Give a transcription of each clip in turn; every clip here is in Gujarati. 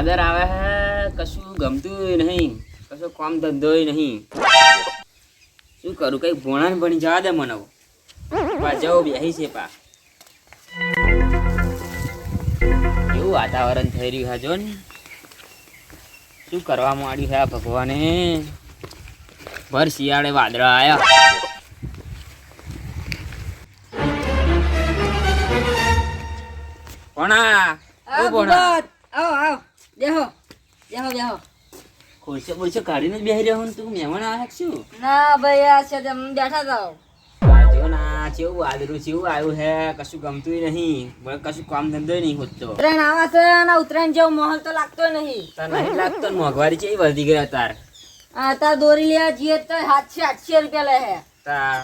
વાદર આવે હે કશું ગમતું નહીં કશું કામ ધંધો નહીં શું કરું કઈ ભોણા ભણી જવા દે મને પા જવો બેહી છે પા એવું વાતાવરણ થઈ રહ્યું છે જો ને. શું કરવા માંડ્યું છે આ ભગવાને? ભર શિયાળે વાદળા આવ્યા ભોણા ભણા. આવો આવો. બેહો બેહો બેહો. ખુરશી બુરશી કાઢીને જ બેહી રહ્યો તું મહેમાન આવે છે ના ભાઈ આ છે તમે બેઠા આ જો ના ચેવું વાદરું ચેવું આવ્યું હે? કશું ગમતું નહીં. બોલે કશું કામ ધંધો નહીં હોતો. ઉત્તરાયણ આવા છે અને ઉત્તરાયણ જેવો માહોલ તો લાગતો નહીં. તને નહીં લાગતો મોંઘવારી છે ચેવી વધી ગયા તાર આ તાર દોરી લેવા જઈએ તો સાતસો આઠસો રૂપિયા લે હે. તાર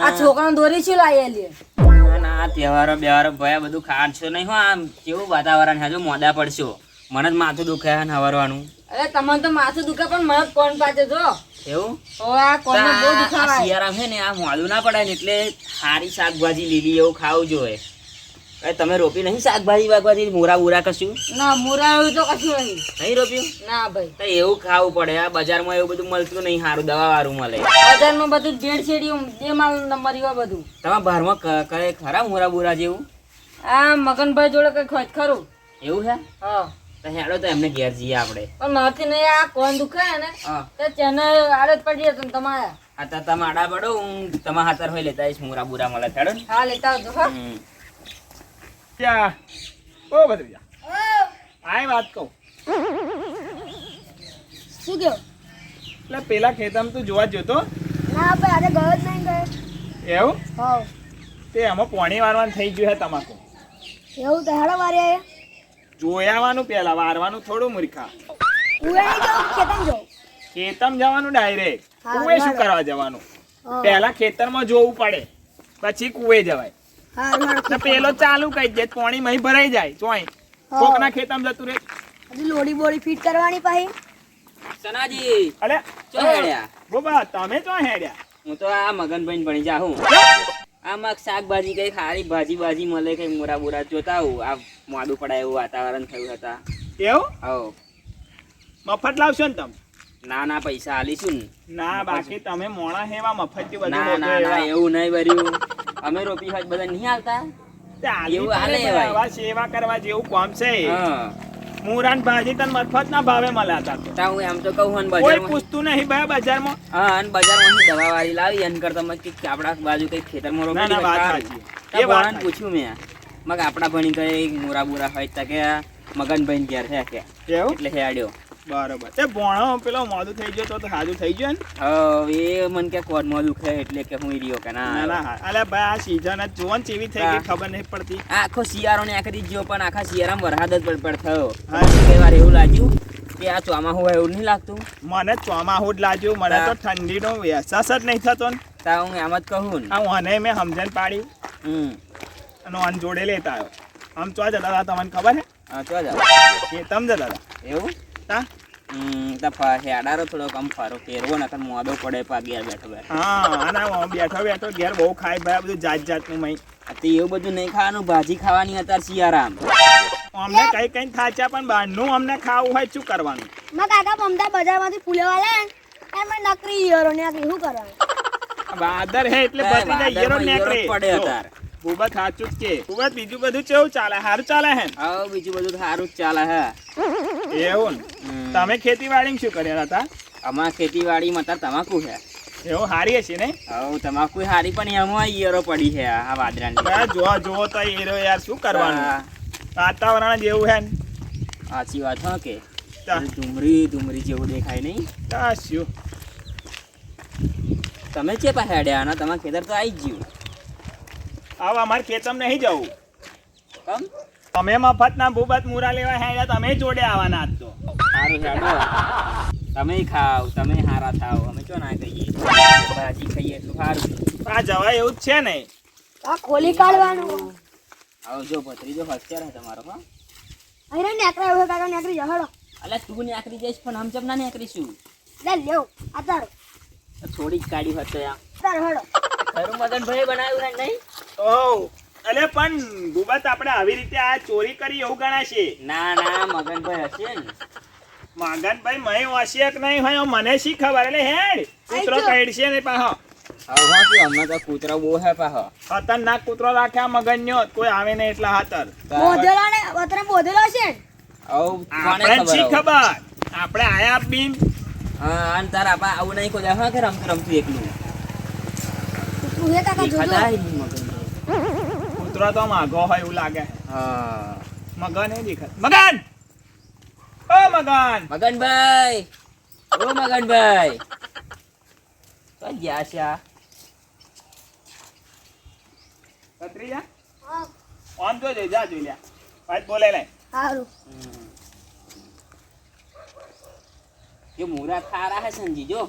આ છોકરાને દોરી શું લાવી લે? ના, ના તહેવારો બેવારો ભયા બધું ખાડશો નહીં હો આમ. કેવું વાતાવરણ હે? જો મોડા પડશો. મને જ માથું દુખે છે હવારવાનું. અરે તમને તો માથું દુખે પણ મને કોણ પાછે જો. એવું? ઓ આ કોણ બહુ છે ને આ મોડું ના પડે ને એટલે સારી શાકભાજી લીલી એવું ખાવું જોઈએ. અરે તમે રોપી નહીં શાકભાજી મોરા બુરા કશું? ના મોરા એવું તો કશું નહીં. નહીં રોપ્યું? ના ભાઈ. તો એવું ખાવું પડે આ બજારમાં એવું બધું મળતું નહીં સારું દવા વાળું મળે. બજારમાં બધું ભેળ શેડ્યું જે માલ હોય બધું. તમારા બારમાં કરે ખરા મોરા બુરા જેવું? આ મગનભાઈ જોડે કઈ ખરું? એવું છે? હા. હેડો તો એમને ઘેર જઈએ આપણે. પણ માથી નહીં આ કોણ દુખે ને તો તેને આડત પડી જતો તમારે. આ તો તમે આડા પડો હું તમારા હાથર હોય લેતા આવીશ મોરા બુરા મળે હેડો ને. હા લેતા આવજો હા. ઓ આય વાત કહું. શું કહો એટલે પેલા ખેતમ તું જોવા જતો ના આજે ગયો જ નહીં ગયો. એવું? હા તે એમાં પોણી વારવાનું થઈ ગયું હે તમાકુ. એવું તો હેડો વારે જોયાવાનું પેલા વારવાનું થોડું મૂર્ખા. ખેતમ જવાનું ડાયરેક્ટ કુએ શું કરવા જવાનું? પેલા ખેતરમાં જોવું પડે પછી કુએ જવાય. પેલો ચાલુ કઈ દે પોણી મહી ભરાઈ જાય ચોય. કોકના ખેતમ જતું રે હજી લોડી બોડી ફિટ કરવાની પાહી. સનાજી. અરે ચો હેડ્યા. બોબા તમે ચો હેડ્યા? હું તો આ મગનભાઈ ભણી જાઉં. આમાં શાકભાજી કઈ ખારી ભાજી બાજી મળે કઈ મોરા બોરા જોતા આવું. આ મોડું પડાય એવું વાતાવરણ થયું હતા. એવું? હો મફત લાવશો ને તમે? ના ના પૈસા આલીશું ને. ના બાકી તમે મોણા હેવા મફત બધું ના ના ના એવું. નહીં ભર્યું અમે રોપી હોય બધા નહીં આવતા એવું હાલે સેવા કરવા જેવું કામ છે. મુરાન ભાજી તને મફત ના ભાવે મળ્યા હતા તા. હું એમ તો કહું હન કોઈ પૂછતું નહીં ભાઈ બજારમાં. હા અને બજારમાંથી દવા વાળી લાવી એન કરતા મત કે આપડા બાજુ કઈ ખેતરમાં ના ના રોપેલી વાત સાચી. એ વાત પૂછ્યું મેં. મગ આપણા ભણી એક મોરા બોરા હોય તા કે મગનભાઈ ઘેર છે કે. એટલે હેડ્યો બરોબર. તે ભણો પેલો મોડું થઈ ગયો તો સાજુ થઈ ગયો ને? હવે એ મન કે કોડમાં દુખે એટલે કે હું રહ્યો કે ના ના અલે ભાઈ આ સીઝન જ જોન ચેવી થઈ ગઈ ખબર નહીં પડતી. આખો શિયાળો ને આખરી ગયો પણ આખા શિયાળામાં વરસાદ જ પડ પડ થયો. હા. કઈ વાર એવું લાગ્યું કે આ ચોમાસું હોય એવું નહીં લાગતું. મને ચોમાહું જ લાગ્યું. મને તો. ઠંડીનો અહેસાસ જ નહીં થતો ને. તા હું એમ જ કહું ને. મને મેં સમજણ પાડી. હમ. અને આન જોડે લેતા આવ્યો. આમ ચો જતા હતા તમને ખબર હે? હા ચો જાવ એ તમ જતા હતા એવું? તા? તફા હેડારો થોડોક આમ ફારો ફેરવો ને તો મોડો પડે પા ઘેર બેઠો બેઠો. હા અને આમ બેઠો બેઠો ઘેર બહુ ખાય ભાઈ બધું જાત જાતનું મય. આ તો એવું બધું નહીં ખાવાનું ભાજી ખાવાની અત્યારે સિયારામ અમને કઈ કઈ થાચા પણ બહારનું અમને ખાવું હોય શું કરવાનું? માં કાકા મમતા બજારમાંથી ફૂલેવા લે એમ નકરી હીરો ને શું કરવાનું? વાદર હે એટલે બધી નીકળે જ પડે અત્યારે. બુબત સાચું જ કે. જ બીજું બધું કેવું ચાલે? સારું ચાલે હે? હા બીજું બધું સારું જ ચાલે હે. એવું તમે ખેતીવાડી શું કર્યા હતા? અમારા ખેતીવાડીમાં અત્યારે તમાકુ છે. એવું? હારી હશે ને? હવે તમાકુ હારી પણ એમાં ઈયરો પડી છે આ વાદળાની. આ જો જો તો ઈયરો યાર શું કરવાનું? વાતાવરણ જેવું હે સાચી વાત હા કે. ડુમરી ડુમરી જેવું દેખાય નહીં. શું? તમે કે પા હેડ્યા તમારા ખેતર તો આવી જ ગયું. હવે અમારે ખેતમ નહીં જવું? કમ? તમે મફત ના ભૂબત મુરા લેવા હે તમે જોડે આવવાના આજ તો. સારું હેડો તમે ખાવ તમે હારા થાવ અમે ચો ના કહીએ ભાજી ખાઈએ એટલું સારું આ જવાય એવું જ છે ને. આ ખોલી કાઢવાનું. આવો જો ભત્રીજો હોશિયાર હે તમારો હા. અરે નેકરા એવું કાકા નેકરી જહળો અલે તું ને આકરી જઈશ પણ હમ ચમ ના નેકરીશું લે લેવ આ થોડી જ કાઢી હતો તો યા અતાર હડો ખરું મગન ભાઈ બનાવ્યું ને નહીં? ઓ અલે પણ ગુબત આપણે આવી રીતે આ ચોરી કરી એવું ગણાશે. ના ના મગનભાઈ હશે ને. મગનભાઈ મય હશે કે નહીં હોય મને શી ખબર? એટલે હેડ કૂતરો કઈડશે ને પાહો. હા કે હમણાં તો કૂતરો બહુ હે પાહો. ખતરનાક કૂતરો રાખ્યા મગનનો કોઈ આવે ને એટલા હાતર બોધેલો ને વતરે બોધેલો છે ને? આપણે શી ખબર? આપણે આયા બીન. હા અને તારા આપા આવું નહીં કોઈ હા કે રમતું રમતું એકલું. તું હે કાકા જોજો દેખાતા ય નહીં મગનભાઈ કૂતરો તો માગો હોય એવું લાગે. હા. મગન એ દેખાય. મગન! ઓ મગન! મગનભાઈ! ઓ મગનભાઈ! તો ગયા છે આ? કતરી જા હા, ઓમ જા જોઈ લ્યા ભાઈ બોલે લે સારું હમ. જો ખારા હે સંજી જો.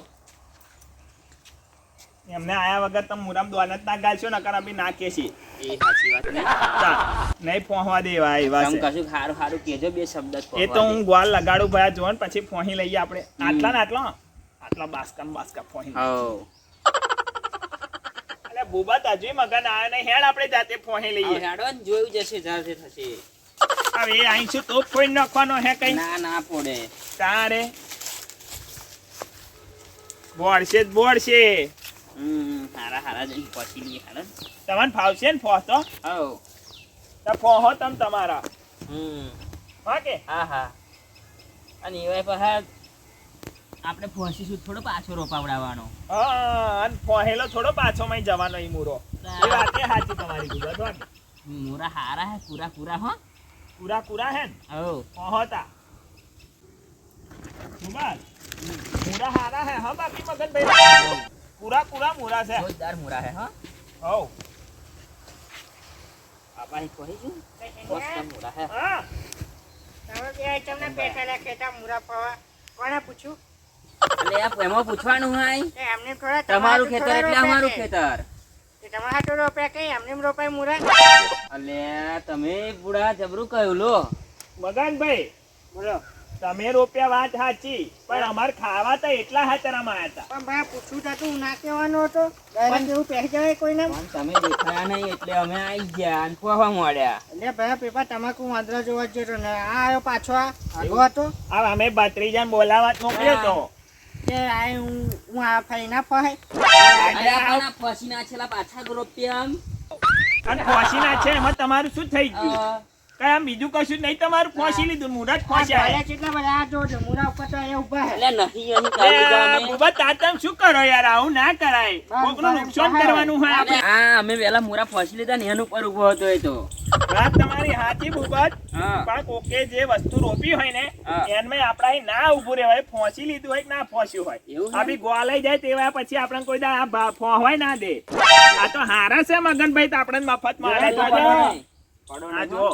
એમને આયા વગર તમે મુરામ દોલત ના ગાલશો નકર અભી ના કેસી એ સાચી વાત. ને નહીં પહોંચવા દેવા એવા તમ છે. કશું ખારું ખારું કેજો બે શબ્દ એ તો હું ગ્વાલ લગાડું ભાઈ જોન પછી ફોહી લઈએ આપણે. આટલા ને આટલા? આટલા બાસ્કા ને બાસ્કા ફોહી હવ. અલે બુબા તાજી મગન આવે ને હેડ આપણે જાતે ફોહી લઈએ. હેડો ને જોયું જશે જાતે થશે. હવે અહીં શું તો કોઈ નાખવાનો હે કઈ? ના ના પડે તારે. બોડશે જ હમ હારા હારા જઈને લઈએ તમને ફાવશે ને ફોતો હવ તો ફોહો તમ તમારા. હમ. હા કે? હા હા. અને એવાય પાછા આપણે ફોસીશું થોડો પાછો રોપાવડાવવાનો. હા અને ફોહેલો થોડો પાછો માં જવાનો ઈ મૂરો. એ વાતે સાચી તમારી ગુજરાત મૂરા હારા હે પૂરા પૂરા હો. પૂરા પૂરા હે ને? હવ પહોંચતા મૂરા હારા હે હા બાકી મગન ભાઈ પૂરા પૂરા મૂરા છે. જોરદાર મોરા હે હો. હવ. આપા અહીં કહીશું મસ્ત મોરા હે. હા એટલે આ એમાં પૂછવાનું હોય. તમારું ખેતર એટલે અમારું ખેતર. એટલે તમે બુડા જબરું કહ્યું લો મગન ભાઈ બોલો. તમે રોપ્યા વાત સાચી પણ અમાર ખાવા તો એટલા હાચરામાં હતા. પણ તમે દેખાયા નહીં એટલે અમે આવી ગયા અને પોવા મળ્યા. તમાકુ વાંદરા જોવા જ જતો ને આ આવ્યો પાછો આ આગો હતો. આ અમે ભત્રીજાને બોલાવા મોકલ્યો તો. કે આ હું હું આ ફાઈ ના ફહાય અરે આપણા પછીના છેલ્લા પાછા રોપ્યા અને ફોસી છે એમાં તમારું શું થઈ ગયું? કઈ આમ બીજું કશું નહીં તમારું ફોસી લીધું મુરા જ આ ફોસ્યા. કેટલા બધા આ જો મુરા ઉપર તો એ ઊભા એટલે નહીં અહીં કાઢી બુબા તાતમ શું કરો યાર આવું ના કરાય. કોકનું નુકસાન કરવાનું હોય આપણે. આ અમે વેલા મુરા ફોસી લીધા ને એનું પર ઊભો હતો એ તો. વાત તમારી હાચી બુબત પણ કોકે જે વસ્તુ રોપી હોય ને. એનમાં આપણા ના ઉભું રહેવાય ફોસી લીધું હોય કે ના ફોસ્યું હોય. એવું આ બી ગોલાઈ જાય તેવા પછી આપણને કોઈ દા આ ના દે. આ તો હારા છે મગનભાઈ તો આપણને મફત મારે આ જો.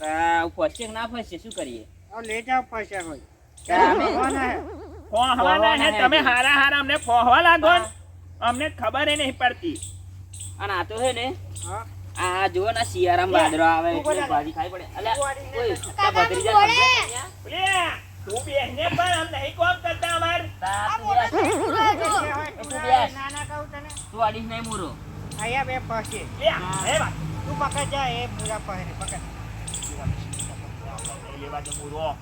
ફસશે ના ફસશે શું કરીએ? હવે લે જાવ હોય હે. ફોહવાના હે તમે હારા હારા અમને ફોહવા લાગો અમને ખબર ય નહીં પડતી. અને આ તો હે ને આ જુઓ ને શિયાળામાં બાદરો આવે એટલે ભાજી ખાવી પડે. અલ્યા ઓય તારા ભત્રીજા બોલે. છે લે, તું બેસને પણ આમ નહીં કોમ કરતા અમાર. તા બેસ. તું બેસ. કહું તને. તું અડીશ નહીં મૂરો. અહીંયા બે પહોંચે. લે, એ વાત. તું પકડ જા એ પૂરા પહેરે પકડ. લેવા તો મૂરો.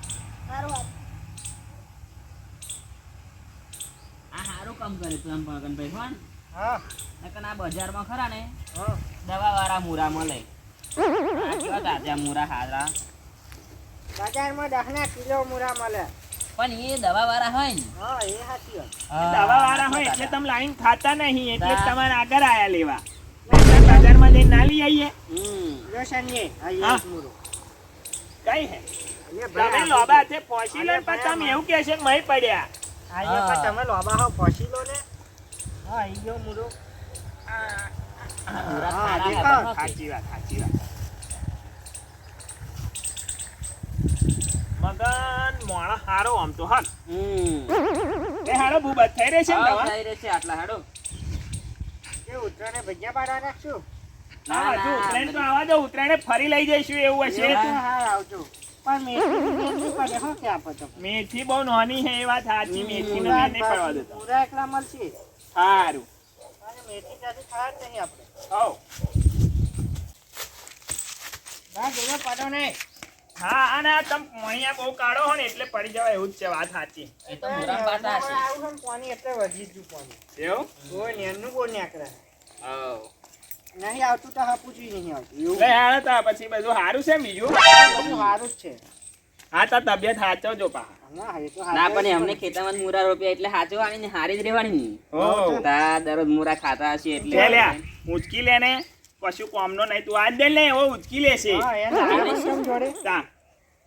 આ સારું કામ કર્યું તું એમ પગનભાઈ હો હા. નકર આ બજારમાં ખરા ને દવા વાળા મૂરા મળે તાજા મૂરા હારા. બજારમાં દસના કિલો મુરા મળે. પણ એ દવા વાળા હોય ને. હા એ સાચી વાત. દવા વાળા હોય એટલે તમે લાઈન ખાતા નહીં એટલે તમારે આગળ આયા લેવા. બજારમાં જઈને ના લઈ આવીએ હમ જો હા. આ મુરો. કઈ હે? તમે લોબા છે પોસી લો પછી તમે એવું છે કે મહી પડ્યા. હા. પણ તમે લોબા હો પોસી લો ને? હા ઈ ગયો મુરો. હા, કે. સાચી વાત સાચી વાત. મગન મોણા હારો આમ તો હમ. એ હારો ભૂબત થઈ રહે ને હા, દવા? થઈ આટલા હાડો ઉતરાને ભજીયા પાડવા રાખશું? ના ના, હજુ ઉત્તરાયણ તો આવા દો ઉત્તરાયણે ફરી લઈ જઈશું એવું હશે હા આવજો. મેથી મેથી પડે હો કે આપો તમે? મેથી બહુ નાની છે એ વાત સાચી મેથી નો મેં નહીં પડવા દેતો. પૂરા એકલા મળશે? સારું. મેથી ત્યાંથી ખાવા જ નહીં આપણે. હવ. હા અને આ તમે મણિયા બહુ કાઢો હો ને એટલે પડી જવાય એવું જ છે વાત સાચી. એ તો મોરામ પાટા છે. એવું હવ. નહીં આવતું તો હાપું જ નહીં આવતું. એવું? લે હાલો તો પછી બધું સારું છે બીજું? બધું સારું જ છે. હા તો તબિયત સાચવજો પા ના એ તો ના સારું પણ જ ખેતરમાં મૂરા રોપ્યા એટલે હાચવાની ને હારી જ રહેવાની તા. દરરોજ મૂરા ખાતા હશે એટલે લ્યા ઉચકી લે ને કશું કોમનો નહીં તું આજ દે લે એવો ઉચકી લેશે જોડે. તા.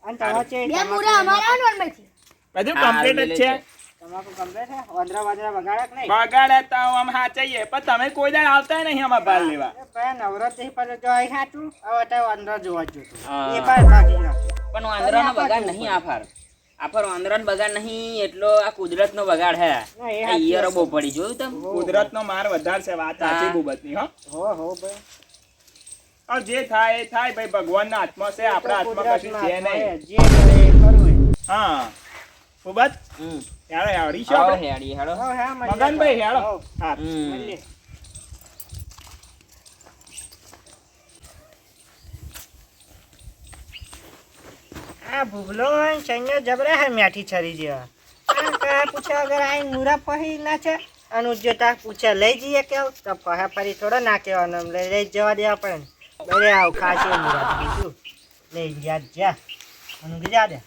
અને તમારે બે મુરા અમારા બધું કમ્પ્લીટ જ છે. તમાકુ કમ્પ્લીટ છે? વાંદરા વાંદરા વગાડ્યા કે નહીં? બગાડે તો આમ હાચઈએ પણ તમે કોઈ દાડ આવતા નહીં આમાં ભાગ લેવા. એ નવરાત્રી પર જો અહીં સાચું હવે તો વાંદરા જોવા જ જોતું. એ પણ ભાગી પણ વાંદરાનો બગાડ નહીં આફાર આફાર વાંદરાનો બગાડ નહીં એટલો આ કુદરતનો બગાડ હે. ઈયરો બહુ પડી જોયું તમે? કુદરતનો માર વધારે છે વાત સાચી. બુબતની હો. હો હો ભાઈ. જે થાય એ થાય ભાઈ ભગવાનના હાથમાં છે આપણા હાથમાં કશું છે નહીં. જે કરે એ કરવું હા. બુબત હેડો હેડી છો આપણે? હેડી હેડો. મગનભાઈ હેડો. હા. આ ભૂગલો સૈન્ય જબરા હે મ્યાઠી છરી જેવા. આ કહે પૂછે અગર આ મુરા પહી ના છે? અને ઉજ્જતા તા પૂછે લઈ જઈએ કેવું? તો પહે ફરી થોડો ના કહેવાનો લઈ જવા દેવા પડે ને. બરે આવ ખાશે મુરા. બીજું. લઈ જા જા અને જા દે.